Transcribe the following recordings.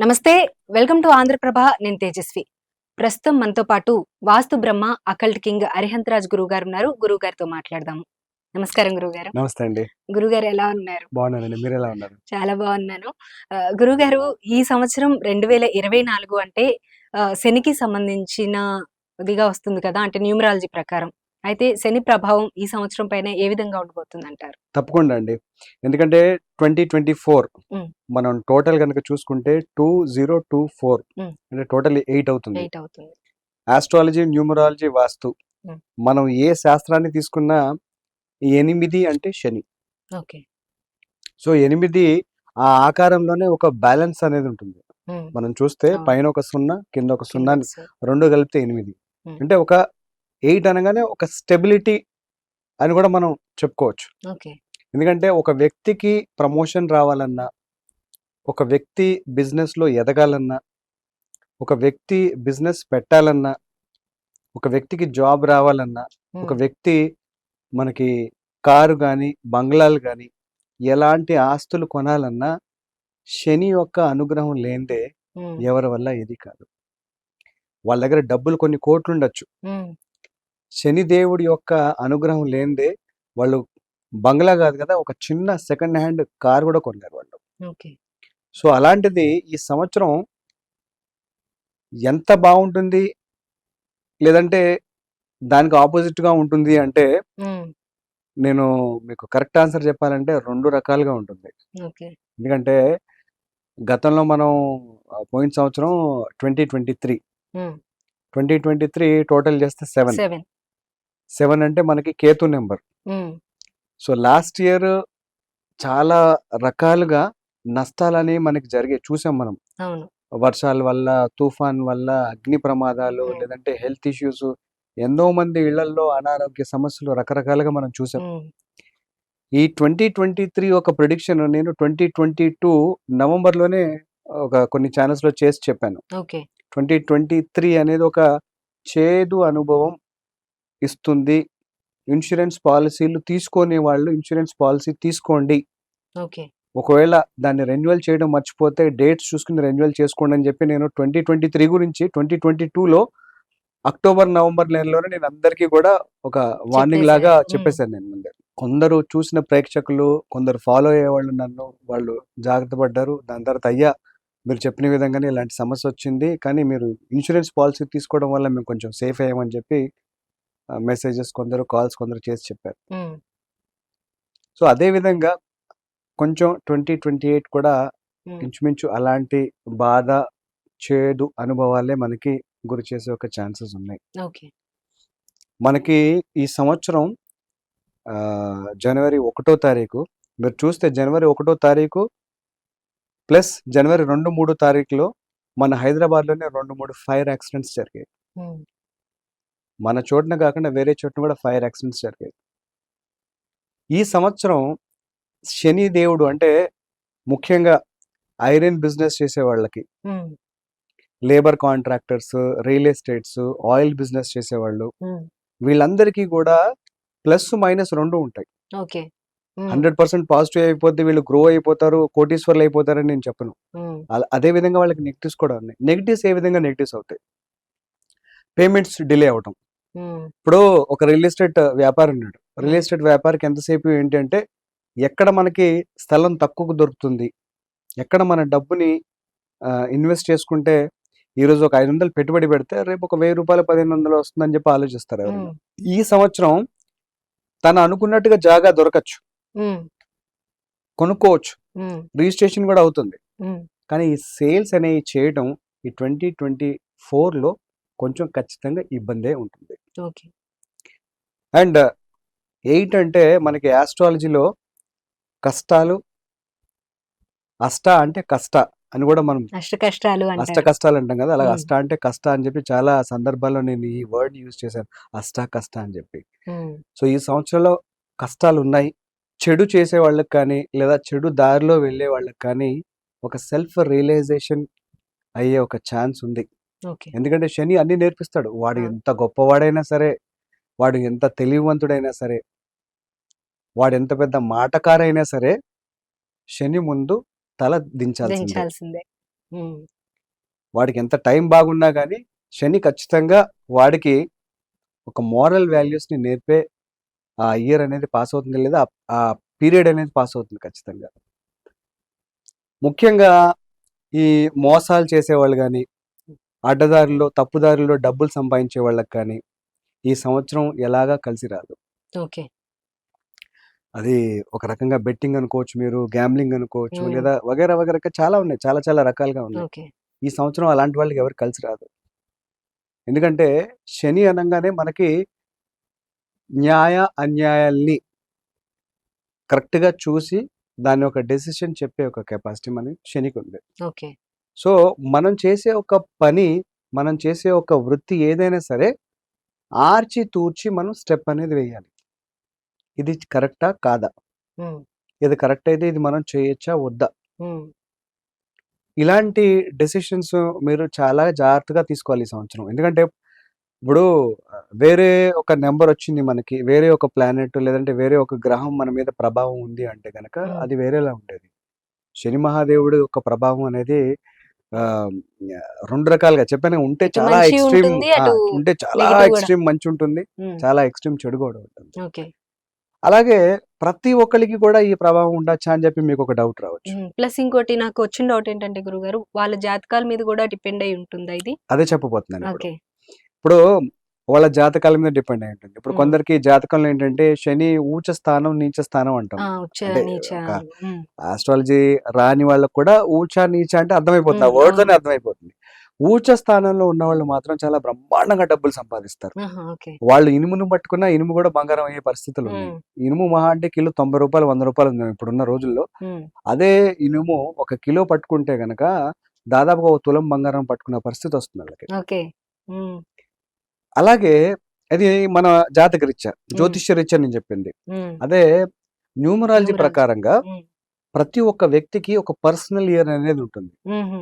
నమస్తే welcome to Andhraprabha నేను తేజస్వి. ప్రస్తుతం మనతో పాటు వాస్తు బ్రహ్మ అకల్ట్ కింగ్ అరిహంతరాజ్ గురువు గారు ఉన్నారు. గురువు గారితో మాట్లాడదాము. నమస్కారం గురువు గారు నమస్తే అండి. గురువు గారు ఎలా ఉన్నారు? బాగున్నానండి. మీరు ఎలా ఉన్నారు? చాలా బాగున్నాను. ఆ, గురువు గారు ఈ సంవత్సరం రెండు వేల ఇరవై నాలుగు అంటే శనికి సంబంధించిన ఇదిగా వస్తుంది కదా అంటే న్యూమరాలజీ ప్రకారం. అయితే శని ప్రభావం ఈ సంవత్సరం పైన ఏ విధంగా ఉండబోతుంది అంటారు తప్పకుండా అండి ఎందుకంటే ట్వంటీ ట్వంటీ ఫోర్. మనం టోటల్ కనుక చూసుకుంటే టూ జీరో టూ ఫోర్. అంటే టోటల్ ఎయిట్ అవుతుంది ఆస్ట్రాలజీ న్యూమరాలజీ వాస్తు. మనం ఏ శాస్త్రాన్ని తీసుకున్నా ఎనిమిది అంటే శని ఓకే సో ఎనిమిది ఆ ఆకారంలోనే ఒక బ్యాలెన్స్ అనేది ఉంటుంది మనం చూస్తే. పైన ఒక సున్నా కింద ఒక సున్నా రెండు కలిపితే ఎనిమిది. అంటే ఒక ఎయిట్ అనగానే ఒక స్టెబిలిటీ అని కూడా మనం చెప్పుకోవచ్చు. ఎందుకంటే ఒక వ్యక్తికి ప్రమోషన్ రావాలన్నా ఒక వ్యక్తి బిజినెస్లో ఎదగాలన్నా ఒక వ్యక్తి బిజినెస్ పెట్టాలన్నా ఒక వ్యక్తికి జాబ్ రావాలన్నా ఒక వ్యక్తి మనకి కారు కానీ బంగ్లాలు కానీ ఎలాంటి ఆస్తులు కొనాలన్నా శని యొక్క అనుగ్రహం లేనిదే ఎవరి వల్ల ఇది కాదు. వాళ్ళ దగ్గర డబ్బులు కొన్ని కోట్లు ఉండొచ్చు. శనిదేవుడి యొక్క అనుగ్రహం లేనిదే వాళ్ళు బంగ్లా కాదు కదా ఒక చిన్న సెకండ్ హ్యాండ్ కార్ కూడా కొన్నారు వాళ్ళు. ఓకే. సో అలాంటిది ఈ సంవత్సరం ఎంత బాగుంటుంది? లేదంటే దానికి ఆపోజిట్గా ఉంటుంది అంటే నేను మీకు కరెక్ట్ ఆన్సర్ చెప్పాలంటే రెండు రకాలుగా ఉంటుంది. ఎందుకంటే గతంలో మనం పోయిన సంవత్సరం twenty twenty three. Twenty twenty three total చేస్తే సెవెన్. సెవెన్ అంటే మనకి Ketu number. So last year చాలా రకాలుగా నష్టాలని మనకి జరిగే చూసాం మనం. వర్షాల వల్ల తుఫాన్ వల్ల అగ్ని ప్రమాదాలు. లేదంటే హెల్త్ ఇష్యూస్ ఎన్నో మంది ఇళ్ళలో అనారోగ్య సమస్యలు రకరకాలుగా మనం చూసాం. ఈ ట్వంటీ ట్వంటీ త్రీ ఒక ప్రిడిక్షన్ నేను ట్వంటీ ట్వంటీ టూ నవంబర్లోనే ఒక కొన్ని ఛానల్స్లో చేసి చెప్పాను. ట్వంటీ ట్వంటీ త్రీ అనేది ఒక చేదు అనుభవం ఇస్తుంది. ఇన్సూరెన్స్ పాలసీలు తీసుకునే వాళ్ళు ఇన్సూరెన్స్ పాలసీ తీసుకోండి. ఓకే. ఒకవేళ దాన్ని రెన్యువల్ చేయడం మర్చిపోతే డేట్స్ చూసుకుని రెన్యువల్ చేసుకోండి అని చెప్పి నేను ట్వంటీ ట్వంటీ త్రీ గురించి ట్వంటీ ట్వంటీ టూలో అక్టోబర్ నవంబర్ నెలలోనే నేను అందరికీ కూడా ఒక వార్నింగ్ లాగా. చెప్పేశాను నేను ముందే. కొందరు చూసిన ప్రేక్షకులు కొందరు ఫాలో అయ్యేవాళ్ళు నన్ను వాళ్ళు జాగ్రత్త పడ్డారు. దాని తర్వాత అయ్యా మీరు చెప్పిన విధంగానే ఇలాంటి సమస్య వచ్చింది. కానీ మీరు ఇన్సూరెన్స్ పాలసీ తీసుకోవడం వల్ల మేము కొంచెం సేఫ్ అయ్యామని చెప్పి మెసేజెస్ కొందరు కాల్స్ కొందరు చేసి చెప్పారు. సో అదే విధంగా కొంచెం ట్వంటీ ట్వంటీ ఎయిట్ కూడా ఇంచుమించు అలాంటి బాధ చేదు అనుభవాలే మనకి గురి చేసే ఒక ఛాన్సెస్ ఉన్నాయి. మనకి ఈ సంవత్సరం జనవరి ఒకటో తారీఖు మీరు చూస్తే జనవరి ఒకటో తారీఖు ప్లస్ జనవరి రెండు మూడు తారీఖులో మన హైదరాబాద్లోనే రెండు మూడు ఫైర్ యాక్సిడెంట్స్ జరిగాయి. మన చోటున కాకుండా వేరే చోటున కూడా ఫైర్ యాక్సిడెంట్స్ జరిగాయి. ఈ సంవత్సరం శని దేవుడు అంటే ముఖ్యంగా ఐరన్ బిజినెస్ చేసే వాళ్ళకి labour contractors real estates oil business చేసేవాళ్ళు వీళ్ళందరికీ కూడా ప్లస్ మైనస్ రెండు ఉంటాయి. ఓకే. హండ్రెడ్ పర్సెంట్ పాజిటివ్ అయిపోద్ది వీళ్ళు గ్రో అయిపోతారు కోటీశ్వర్లు అయిపోతారని నేను చెప్పను. అదే విధంగా వాళ్ళకి నెగిటివ్స్ కూడా ఉన్నాయి. నెగిటివ్స్ ఏ విధంగా నెగిటివ్స్ అవుతాయి? పేమెంట్స్ డిలే అవటం. ఇప్పుడు ఒక రియల్ ఎస్టేట్ వ్యాపారి ఉన్నాడు. రియల్ ఎస్టేట్ వ్యాపారికి ఎంతసేపు ఏంటంటే ఎక్కడ మనకి స్థలం తక్కువ దొరుకుతుంది ఎక్కడ మన డబ్బుని ఇన్వెస్ట్ చేసుకుంటే ఈ రోజు ఒక ఐదు వందలు పెట్టుబడి పెడితే రేపు ఒక వెయ్యి రూపాయలు పదిహేను వందలు వస్తుందని చెప్పి ఆలోచిస్తారు ఈ సంవత్సరం తను అనుకున్నట్టుగా జాగా దొరకచ్చు. కొనుక్కోవచ్చు. రిజిస్ట్రేషన్ కూడా అవుతుంది. కానీ ఈ సేల్స్ అనేవి చేయడం ఈ ట్వంటీ ట్వంటీ ఫోర్లో కొంచెం ఖచ్చితంగా ఇబ్బందే ఉంటుంది. ఓకే. అండ్ ఎయిట్ అంటే మనకి ఆస్ట్రాలజీలో కష్టాలు అష్ట అంటే కష్ట అని కూడా మనం అష్ట కష్టాలు అష్ట కష్టాలు అంటాం కదా అలాగే మ్మ్. అష్ట అంటే కష్ట అని చెప్పి చాలా సందర్భాల్లో నేను ఈ వర్డ్ యూజ్ చేశాను అష్ట కష్ట అని చెప్పి. సో ఈ సంవత్సరంలో కష్టాలు ఉన్నాయి. చెడు చేసే వాళ్ళకి కానీ లేదా చెడు దారిలో వెళ్ళే వాళ్ళకి కానీ ఒక సెల్ఫ్ రియలైజేషన్ అయ్యే ఒక ఛాన్స్ ఉంది. ఎందుకంటే శని అన్ని నేర్పిస్తాడు. వాడు. ఎంత గొప్పవాడైనా సరే వాడు ఎంత తెలివివంతుడైనా సరే వాడు ఎంత పెద్ద మాటకారైనా సరే శని ముందు తల దించాల్సిందే. వాడికి ఎంత టైం బాగున్నా కానీ శని ఖచ్చితంగా వాడికి ఒక మోరల్ వాల్యూస్ని నేర్పే ఆ ఇయర్ అనేది పాస్ అవుతుంది లేదా ఆ- ఆ పీరియడ్ అనేది పాస్ అవుతుంది ఖచ్చితంగా. ముఖ్యంగా ఈ మోసాలు చేసేవాళ్ళు కానీ అడ్డదారిలో తప్పుదారిలో డబ్బులు సంపాదించే వాళ్ళకి కానీ ఈ సంవత్సరం ఎలాగా కలిసి రాదు. ఓకే. అది ఒక రకంగా బెట్టింగ్ అనుకోవచ్చు మీరు గ్యాంబ్లింగ్ అనుకోవచ్చు. లేదా వగేరా వగేరా చాలా ఉన్నాయి. చాలా చాలా రకాలుగా ఉన్నాయి. ఈ సంవత్సరం అలాంటి వాళ్ళకి ఎవరు కలిసి రాదు. ఎందుకంటే శని అనగానే మనకి న్యాయ అన్యాయాల్ని కరెక్ట్గా చూసి దాని ఒక డెసిషన్ చెప్పే ఒక కెపాసిటీ మనకి శనికి ఉంది. ఓకే. సో మనం చేసే ఒక పని మనం చేసే ఒక వృత్తి ఏదైనా సరే ఆర్చి తూర్చి మనం స్టెప్ అనేది వేయాలి. ఇది కరెక్టా? కాదా? ఇది కరెక్ట్ అయితే ఇది మనం చేయొచ్చా? వద్దా? ఇలాంటి డెసిషన్స్ మీరు చాలా జాగ్రత్తగా తీసుకోవాలి ఈ సంవత్సరం. ఎందుకంటే ఇప్పుడు వేరే ఒక నెంబర్ వచ్చింది మనకి వేరే ఒక ప్లానెట్ లేదంటే వేరే ఒక గ్రహం మన మీద ప్రభావం ఉంది అంటే కనుక. అది వేరేలా ఉండేది. శని మహాదేవుడు యొక్క ప్రభావం అనేది రెండు రకాలుగా చెప్పాను ఉంటే చాలా ఎక్స్ట్రీమ్ ఉంటే చాలా. ఎక్స్ట్రీమ్ మంచి ఉంటుంది చాలా ఎక్స్ట్రీమ్ చెడు కూడా ఉంటుంది. అలాగే ప్రతి ఒక్కరికి కూడా ఈ ప్రభావం ఉండొచ్చా అని చెప్పి మీకు ఒక డౌట్ రావచ్చు. ప్లస్ ఇంకోటి నాకు వచ్చిన డౌట్ ఏంటంటే గురుగారు వాళ్ళ జాతకాల మీద కూడా డిపెండ్ అయి ఉంటుందా ఇది? అదే చెప్పబోతున్నాను ఇప్పుడు. వాళ్ళ జాతకాల మీద డిపెండ్ అయి ఉంటుంది. ఇప్పుడు. కొందరికి జాతకంలో ఏంటంటే శని ఊచ స్థానం నీచ స్థానం అంటాం. ఆస్ట్రాలజీ రాని వాళ్ళకి కూడా ఊచ నీచ అంటే అర్థమైపోతుంది. ఆ వర్డ్ తోనే. అర్థమైపోతుంది. ఊచ స్థానంలో ఉన్న వాళ్ళు మాత్రం చాలా బ్రహ్మాండంగా డబ్బులు సంపాదిస్తారు. వాళ్ళు ఇనుమును పట్టుకున్నా ఇనుము కూడా బంగారం అయ్యే పరిస్థితులు ఉన్నాయి. ఇనుము మహా అంటే కిలో తొంభై రూపాయలు వంద రూపాయలు ఉంది ఇప్పుడున్న రోజుల్లో. అదే ఇనుము ఒక కిలో పట్టుకుంటే గనక దాదాపుగా ఒక తులం బంగారం పట్టుకునే పరిస్థితి వస్తుంది వాళ్ళకి. అలాగే అది మన జాతక రీత్యా జ్యోతిష్య రీత్యా నేను చెప్పింది. అదే న్యూమరాలజీ. ప్రకారంగా ప్రతి ఒక్క వ్యక్తికి ఒక పర్సనల్ ఇయర్ అనేది ఉంటుంది.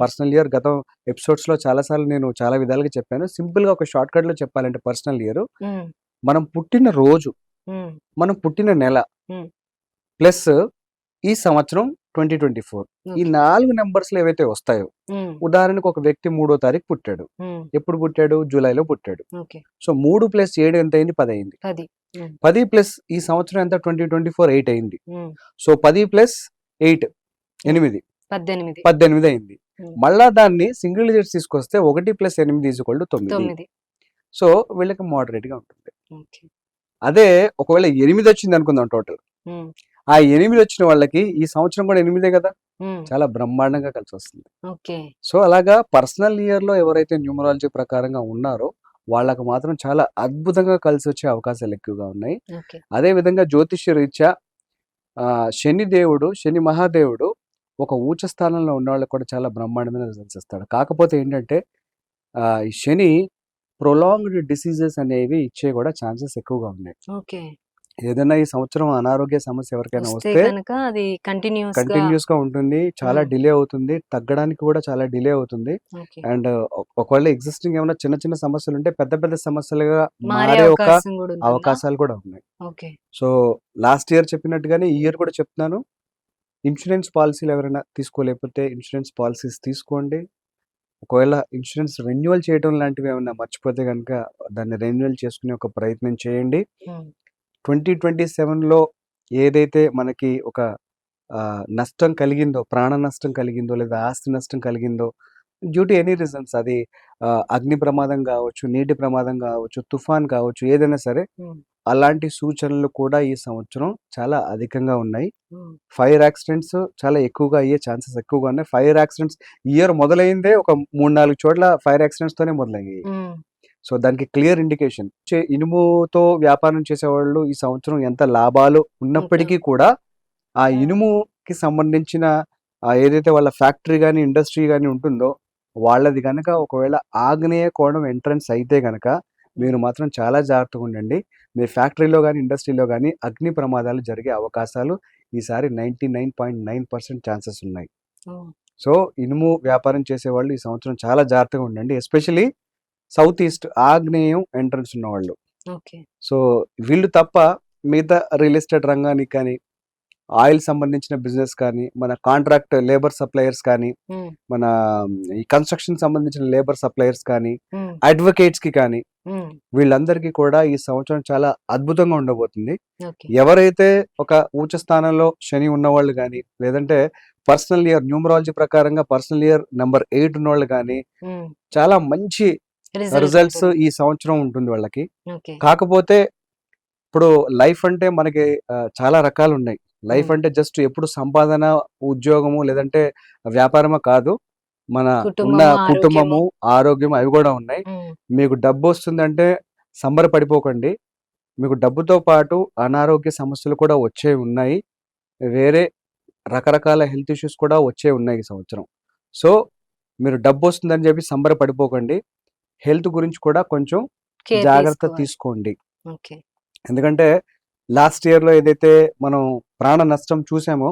పర్సనల్ ఇయర్ గత ఎపిసోడ్స్లో చాలా సార్లు నేను చాలా విధాలుగా చెప్పాను. సింపుల్గా ఒక షార్ట్ కట్లో చెప్పాలంటే పర్సనల్ ఇయర్. మనం పుట్టిన రోజు మనం పుట్టిన నెల. ప్లస్ ఈ సంవత్సరం ట్వంటీ ట్వంటీ ఫోర్. ఈ. నాలుగు నెంబర్స్ ఏవైతే వస్తాయో ఉదాహరణకు ఒక వ్యక్తి మూడో తారీఖు పుట్టాడు. ఎప్పుడు పుట్టాడు? జూలైలో పుట్టాడు. సో మూడు ప్లస్ ఏడు ఎంత అయింది? పది అయింది. పది. ప్లస్ ఈ సంవత్సరం ఎంత? ట్వంటీ ట్వంటీ ఫోర్ ఎయిట్ అయింది. సో పది ప్లస్ ఎయిట్ ఎనిమిది. పద్దెనిమిది. పద్దెనిమిది అయింది. మళ్ళా దాన్ని సింగిల్ డిజిట్స్ తీసుకొస్తే ఒకటి ప్లస్ ఎనిమిది ఈజ్వల్ తొమ్మిది. సో వీళ్ళకి moderate గా ఉంటుంది. అదే ఒకవేళ ఎనిమిది వచ్చింది అనుకుందాం టోటల్. ఆ ఎనిమిది వచ్చిన వాళ్ళకి ఈ సంవత్సరం కూడా ఎనిమిదే కదా? చాలా బ్రహ్మాండంగా కలిసి వస్తుంది. సో అలాగా పర్సనల్ ఇయర్లో ఎవరైతే న్యూమరాలజీ ప్రకారంగా ఉన్నారో వాళ్ళకు మాత్రం చాలా అద్భుతంగా కలిసి వచ్చే అవకాశాలు ఎక్కువగా ఉన్నాయి. అదే విధంగా జ్యోతిష్య రీత్యా శని దేవుడు శని మహాదేవుడు ఒక ఊచ స్థానంలో ఉన్న వాళ్ళకి కూడా చాలా బ్రహ్మాండమైన రిజల్ట్స్ ఇస్తాడు. కాకపోతే ఏంటంటే శని ప్రొలాంగ్డ్ డిసీజెస్ అనేవి ఇచ్చే కూడా ఛాన్సెస్ ఎక్కువగా ఉన్నాయి. ఓకే. ఏదైనా ఈ సంవత్సరం అనారోగ్య సమస్య ఎవరికైనా వస్తే కనుక అది కంటిన్యూస్గా కంటిన్యూస్గా ఉంటుంది. చాలా. డిలే అవుతుంది. తగ్గడానికి కూడా చాలా డిలే అవుతుంది. అండ్ ఒకవేళ ఎగ్జిస్టింగ్ ఏమైనా చిన్న చిన్న సమస్యలు ఉంటే పెద్ద పెద్ద సమస్యలుగా మారే ఒక? అవకాశాలు కూడా ఉన్నాయి. ఓకే. సో లాస్ట్ ఇయర్ చెప్పినట్టుగానే ఈ ఇయర్ కూడా చెప్తున్నాను. ఇన్సూరెన్స్ పాలసీలు ఎవరైనా తీసుకోలేకపోతే ఇన్సూరెన్స్ పాలసీస్ తీసుకోండి. ఒకవేళ ఇన్సూరెన్స్ రెన్యువల్ చేయడం లాంటివి ఏమైనా మర్చిపోతే కనుక దాన్ని రెన్యువల్ చేసుకునే ఒక ప్రయత్నం చేయండి. ట్వంటీ ట్వంటీ సెవెన్లో ఏదైతే మనకి ఒక నష్టం కలిగిందో ప్రాణ నష్టం కలిగిందో లేదా ఆస్తి నష్టం కలిగిందో డ్యూ టు ఎనీ రీజన్స్ అది అగ్ని ప్రమాదం కావచ్చు నీటి ప్రమాదం కావచ్చు తుఫాన్ కావచ్చు ఏదైనా సరే అలాంటి సూచనలు కూడా ఈ సంవత్సరం చాలా అధికంగా ఉన్నాయి. ఫైర్ యాక్సిడెంట్స్ చాలా ఎక్కువగా అయ్యే ఛాన్సెస్ ఎక్కువగా ఉన్నాయి. ఫైర్ యాక్సిడెంట్స్ ఇయర్ మొదలైందే ఒక మూడు నాలుగు చోట్ల ఫైర్ యాక్సిడెంట్స్ తోనే మొదలయ్యాయి సో దానికి క్లియర్ ఇండికేషన్. ఇనుముతో వ్యాపారం చేసేవాళ్ళు ఈ సంవత్సరం ఎంత లాభాలు ఉన్నప్పటికీ కూడా ఆ. ఇనుముకి సంబంధించిన ఏదైతే వాళ్ళ ఫ్యాక్టరీ కానీ ఇండస్ట్రీ కానీ ఉంటుందో వాళ్ళది కనుక ఒకవేళ ఆగ్నేయ కోణం ఎంట్రన్స్ అయితే కనుక మీరు మాత్రం చాలా జాగ్రత్తగా ఉండండి. మీ ఫ్యాక్టరీలో కానీ ఇండస్ట్రీలో కానీ అగ్ని ప్రమాదాలు జరిగే అవకాశాలు ఈసారి ninety nine point nine percent chances ఉన్నాయి. సో ఇనుము వ్యాపారం చేసేవాళ్ళు ఈ సంవత్సరం చాలా జాగ్రత్తగా ఉండండి. ఎస్పెషలీ సౌత్ ఈస్ట్ ఆగ్నేయం ఎంట్రన్స్ ఉన్నవాళ్ళు. సో వీళ్ళు తప్ప మిగతా రియల్ ఎస్టేట్ రంగానికి కానీ ఆయిల్ సంబంధించిన బిజినెస్ కానీ మన కాంట్రాక్ట్ లేబర్ సప్లయర్స్ కానీ మన ఈ కన్స్ట్రక్షన్ సంబంధించిన లేబర్ సప్లయర్స్ కానీ అడ్వకేట్స్కి కానీ వీళ్ళందరికీ కూడా ఈ సంవత్సరం చాలా అద్భుతంగా ఉండబోతుంది. ఎవరైతే ఒక ఉచ్చ స్థానంలో శని ఉన్నవాళ్ళు కానీ లేదంటే పర్సనల్ ఇయర్ న్యూమరాలజీ ప్రకారంగా పర్సనల్ ఇయర్ నెంబర్ ఎయిట్ ఉన్నవాళ్ళు కానీ చాలా మంచి రిజల్ట్స్. ఈ సంవత్సరం ఉంటుంది వాళ్ళకి. కాకపోతే ఇప్పుడు లైఫ్ అంటే మనకి చాలా రకాలు ఉన్నాయి లైఫ్. అంటే జస్ట్ ఎప్పుడు సంపాదన ఉద్యోగము లేదంటే వ్యాపారమా కాదు. మన ఉన్న కుటుంబము ఆరోగ్యం అవి కూడా ఉన్నాయి. మీకు డబ్బు వస్తుందంటే సంబరపడిపోకండి మీకు డబ్బుతో పాటు అనారోగ్య సమస్యలు కూడా వచ్చే ఉన్నాయి. వేరే రకరకాల హెల్త్ ఇష్యూస్ కూడా వచ్చే ఉన్నాయి ఈ సంవత్సరం. సో మీరు డబ్బు వస్తుందని చెప్పి సంబరపడిపోకండి హెల్త్ గురించి కూడా కొంచెం జాగ్రత్త. తీసుకోండి. ఎందుకంటే లాస్ట్ ఇయర్లో ఏదైతే మనం ప్రాణ నష్టం చూసామో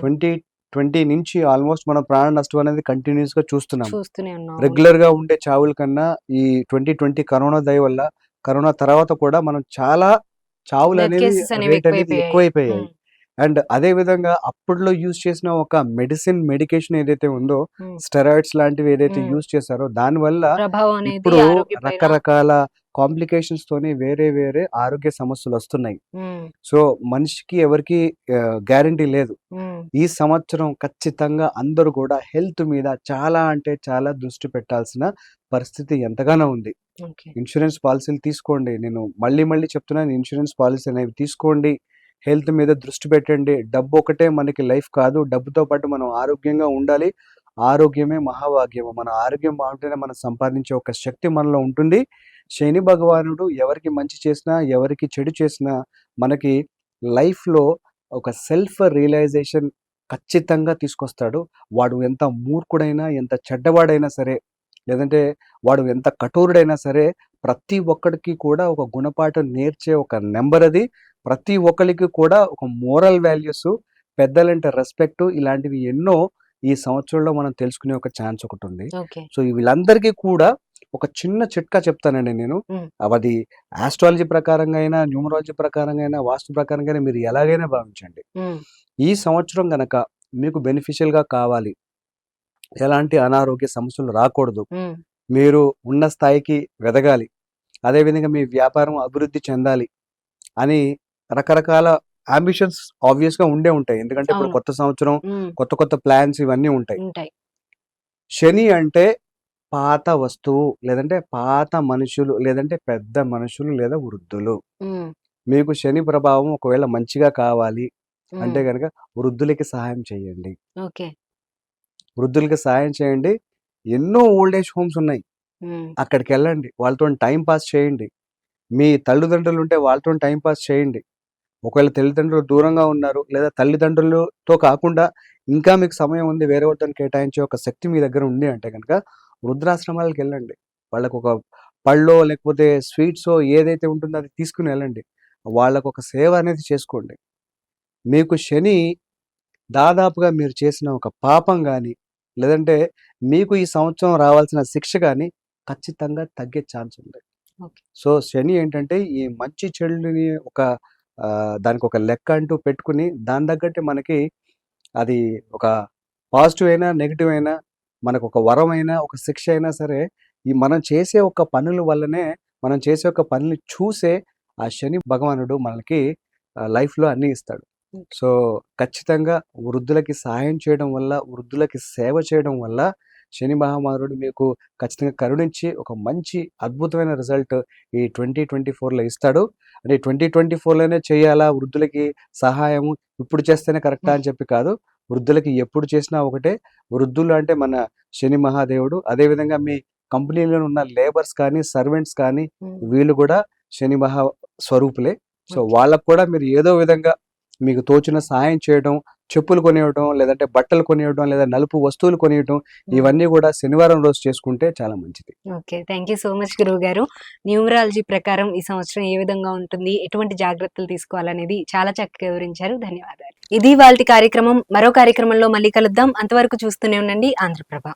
ట్వంటీ ట్వంటీ నుంచి ఆల్మోస్ట్ మనం ప్రాణ నష్టం అనేది కంటిన్యూస్గా చూస్తున్నాం రెగ్యులర్గా ఉండే చావుల కన్నా ఈ ట్వంటీ ట్వంటీ కరోనా దయ వల్ల కరోనా తర్వాత కూడా మనం చాలా చావులు అనేది రేట్ అనేది ఎక్కువైపోయాయి. అండ్ అదే విధంగా అప్పట్లో యూజ్ చేసిన ఒక మెడిసిన్ మెడికేషన్ ఏదైతే ఉందో ఉమ్, స్టెరాయిడ్స్ లాంటివి ఏదైతే మ్మ్. యూజ్ చేశారో దాని వల్ల ప్రభావం అనేది ఇప్పుడు రకరకాల కాంప్లికేషన్స్ తోని వేరే వేరే ఆరోగ్య సమస్యలు వస్తున్నాయి. ఉమ్, సో మనిషికి ఎవరికి గ్యారంటీ లేదు. ఈ సంవత్సరం ఖచ్చితంగా అందరూ కూడా హెల్త్ మీద చాలా అంటే చాలా దృష్టి పెట్టాల్సిన పరిస్థితి ఎంతగానో ఉంది. ఇన్సూరెన్స్ పాలసీలు తీసుకోండి. నేను మళ్ళీ మళ్ళీ చెప్తున్నాను ఇన్సూరెన్స్ పాలసీ అనేవి తీసుకోండి. హెల్త్ మీద దృష్టి పెట్టండి. డబ్బు ఒకటే మనకి లైఫ్ కాదు. డబ్బుతో పాటు మనం ఆరోగ్యంగా ఉండాలి. ఆరోగ్యమే మహాభాగ్యము. మన ఆరోగ్యం బాగుంటేనే మనం సంపాదించే ఒక శక్తి మనలో ఉంటుంది. శని భగవానుడు ఎవరికి మంచి చేసినా ఎవరికి చెడు చేసినా మనకి లైఫ్లో ఒక సెల్ఫ్ రియలైజేషన్ ఖచ్చితంగా తీసుకొస్తాడు. వాడు ఎంత మూర్ఖుడైనా ఎంత చెడ్డవాడైనా సరే లేదంటే వాడు ఎంత కఠోరుడైనా సరే ప్రతి ఒక్కడికి కూడా ఒక గుణపాఠం నేర్చే ఒక నెంబర్ అది. ప్రతి ఒక్కరికి కూడా ఒక మోరల్ వాల్యూస్ పెద్దలంటే రెస్పెక్ట్ ఇలాంటివి ఎన్నో ఈ సంవత్సరంలో మనం తెలుసుకునే ఒక ఛాన్స్ ఒకటి ఉంది. సో వీళ్ళందరికీ కూడా ఒక చిన్న చిట్కా చెప్తానండి నేను. అది ఆస్ట్రాలజీ ప్రకారంగా అయినా న్యూమరాలజీ ప్రకారంగా అయినా వాస్తు ప్రకారంగా అయినా మీరు ఎలాగైనా భావించండి. ఈ సంవత్సరం గనక మీకు beneficial గా కావాలి ఎలాంటి అనారోగ్య సమస్యలు రాకూడదు. మీరు ఉన్న స్థాయికి వెదగాలి. అదేవిధంగా మీ వ్యాపారం అభివృద్ధి చెందాలి అని రకరకాల అంబిషన్స్ ఆబ్వియస్గా ఉండే ఉంటాయి. ఎందుకంటే ఇప్పుడు. కొత్త సంవత్సరం కొత్త కొత్త ప్లాన్స్ ఇవన్నీ ఉంటాయి. శని అంటే పాత వస్తువు లేదంటే పాత మనుషులు లేదంటే పెద్ద మనుషులు లేదా వృద్ధులు. మీకు శని ప్రభావం ఒకవేళ మంచిగా కావాలి అంటే కనుక వృద్ధులకి సహాయం చేయండి. వృద్ధులకి సహాయం చేయండి. ఎన్నో ఓల్డ్ ఏజ్ హోమ్స్ ఉన్నాయి. అక్కడికి వెళ్ళండి వాళ్ళతో టైం పాస్ చేయండి. మీ తల్లిదండ్రులు ఉంటే వాళ్ళతో టైం పాస్ చేయండి. ఒకవేళ తల్లిదండ్రులు దూరంగా ఉన్నారు లేదా తల్లిదండ్రులతో కాకుండా ఇంకా మీకు సమయం ఉంది వేరే వాళ్ళతో కేటాయించే ఒక శక్తి మీ దగ్గర ఉంది అంటే కనుక వృద్ధాశ్రమాలకు వెళ్ళండి. వాళ్ళకు ఒక పళ్ళో లేకపోతే స్వీట్సో ఏదైతే ఉంటుందో అది తీసుకుని వెళ్ళండి. వాళ్ళకు ఒక సేవ అనేది చేసుకోండి. మీకు శని దాదాపుగా మీరు చేసిన ఒక పాపం కానీ లేదంటే మీకు ఈ సంవత్సరం రావాల్సిన శిక్ష కానీ ఖచ్చితంగా తగ్గే ఛాన్స్ ఉంది. సో శని ఏంటంటే ఈ మంచి చెడుని ఒక దానికి ఒక లెక్క అంటూ పెట్టుకుని దాని తగ్గట్టు మనకి అది ఒక పాజిటివ్ అయినా నెగిటివ్ అయినా మనకు ఒక వరం అయినా ఒక శిక్ష అయినా సరే ఈ మనం చేసే ఒక పనుల వల్లనే మనం చేసే ఒక పనులు చూసే ఆ శని భగవానుడు మనకి లైఫ్లో అన్నీ ఇస్తాడు. సో ఖచ్చితంగా వృద్ధులకి సహాయం చేయడం వల్ల వృద్ధులకి సేవ చేయడం వల్ల శని మహామారుడు మీకు ఖచ్చితంగా కరుణించి ఒక మంచి అద్భుతమైన రిజల్ట్ ఈ ట్వంటీ ట్వంటీ ఫోర్లో ఇస్తాడు. అంటే ట్వంటీ ట్వంటీ ఫోర్లోనే చేయాలా? వృద్ధులకి సహాయము ఇప్పుడు చేస్తేనే కరెక్టా అని చెప్పి కాదు. వృద్ధులకి ఎప్పుడు చేసినా ఒకటే. వృద్ధులు అంటే మన శని మహాదేవుడు. అదేవిధంగా మీ కంపెనీలో ఉన్న లేబర్స్ కానీ సర్వెంట్స్ కానీ వీళ్ళు కూడా శని మహా స్వరూపులే. సో. వాళ్ళకు కూడా మీరు ఏదో విధంగా మీకు తోచిన సహాయం చేయడం చెప్పులు కొనివ్వడం లేదంటే బట్టలు కొనివ్వడం లేదా నలుపు వస్తువులు కొనివ్వడం ఇవన్నీ కూడా శనివారం రోజు చేసుకుంటే చాలా మంచిది. Okay thank you so much గురువు గారు న్యూమరాలజీ ప్రకారం ఈ సంవత్సరం ఏ విధంగా ఉంటుంది ఎటువంటి జాగ్రత్తలు తీసుకోవాలనేది చాలా చక్కగా వివరించారు. ధన్యవాదాలు. ఇది వాళ్ళ కార్యక్రమం. మరో కార్యక్రమంలో మళ్ళీ కలుద్దాం. అంతవరకు చూస్తూనే ఉండండి. ఆంధ్రప్రభ.